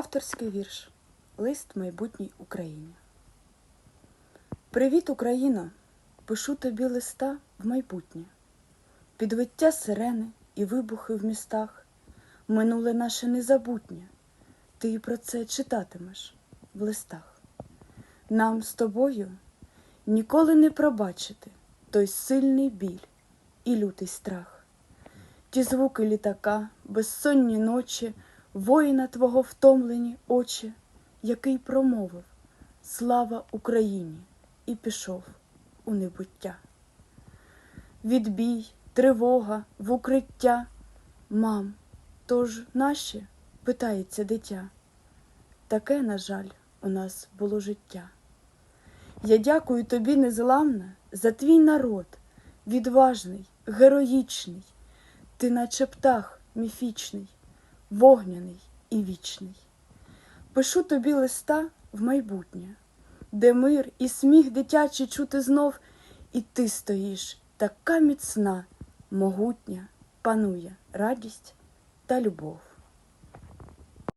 Авторський вірш Лист майбутній Україні. Привіт, Україно! Пишу тобі листа в майбутнє. Підвиття сирени і вибухи в містах. Минуле наше незабутнє. Ти і про це читатимеш в листах. Нам з тобою ніколи не пробачити той сильний біль і лютий страх. Ті звуки літака, безсонні ночі, воїна твого втомлені очі, який промовив Слава Україні! і пішов у небуття. Відбій, тривога, в укриття. Мам, тож наші? питається дитя. Таке, на жаль, у нас було життя. Я дякую тобі, незламна, за твій народ, відважний, героїчний, ти, наче птах міфічний, вогняний і вічний. Пишу тобі листа в майбутнє, де мир і сміх дитячий чути знов, і ти стоїш, така міцна, могутня, панує радість та любов.